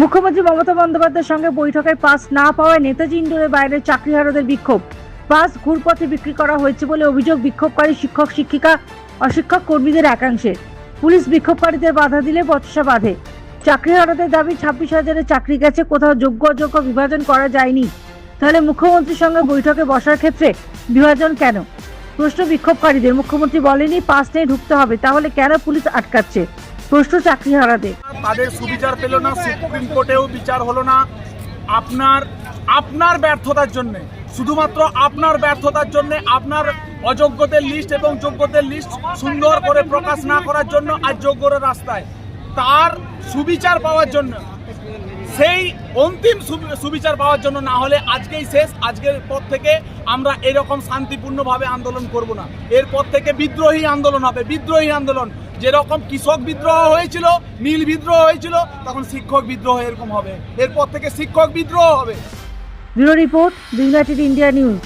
মুখ্যমন্ত্রী মমতা বন্দ্যোপাধ্যায়ের সঙ্গে বৈঠকে পাস না পাওয়ায় নেতাজি ইন্ডোরের বাইরে চাকরিহারাদের বিক্ষোভ। পাস ঘুরপথে বিক্রি করা হয়েছে বলে অভিযোগ বিক্ষোভকারী শিক্ষক, শিক্ষিকা, অশিক্ষক কর্মীদের একাংশে। পুলিশ বিক্ষোভকারীদের বাধা দিলে বচসা বাঁধে। চাকরিহারাদের দাবি ছাব্বিশ হাজারের চাকরি গেছে, কোথাও যোগ্য অযোগ্য বিভাজন করা যায়নি। তাহলে মুখ্যমন্ত্রীর সঙ্গে বৈঠকে বসার ক্ষেত্রে বিভাজন কেন? প্রশ্ন বিক্ষোভকারীদের। মুখ্যমন্ত্রী বলেনি পাস নিয়ে ঢুকতে হবে, তাহলে কেন পুলিশ আটকাচ্ছে? প্রশ্ন চাকরিহারাদের। তাদের সুবিচার পেল না, সুপ্রিম কোর্টেও বিচার হলো না। আপনার আপনার ব্যর্থতার জন্য, শুধুমাত্র আপনার ব্যর্থতার জন্য, আপনার অযোগ্যদের লিস্ট এবং যোগ্যদের লিস্ট সুন্দর করে প্রকাশ না করার জন্য আর যোগ্যরা রাস্তায়। তার সুবিচার পাওয়ার জন্য, সেই অন্তিম সুবিচার পাওয়ার জন্য না হলে আজকেই শেষ। আজকের পর থেকে আমরা এরকম শান্তিপূর্ণভাবে আন্দোলন করব না। এরপর থেকে বিদ্রোহী আন্দোলন হবে। বিদ্রোহী আন্দোলন। যেরকম কৃষক বিদ্রোহ হয়েছিল নীল বিদ্রোহ হয়েছিল, তখন শিক্ষক বিদ্রোহ এরকম হবে। এরপর থেকে শিক্ষক বিদ্রোহ হবে। Bureau report India news.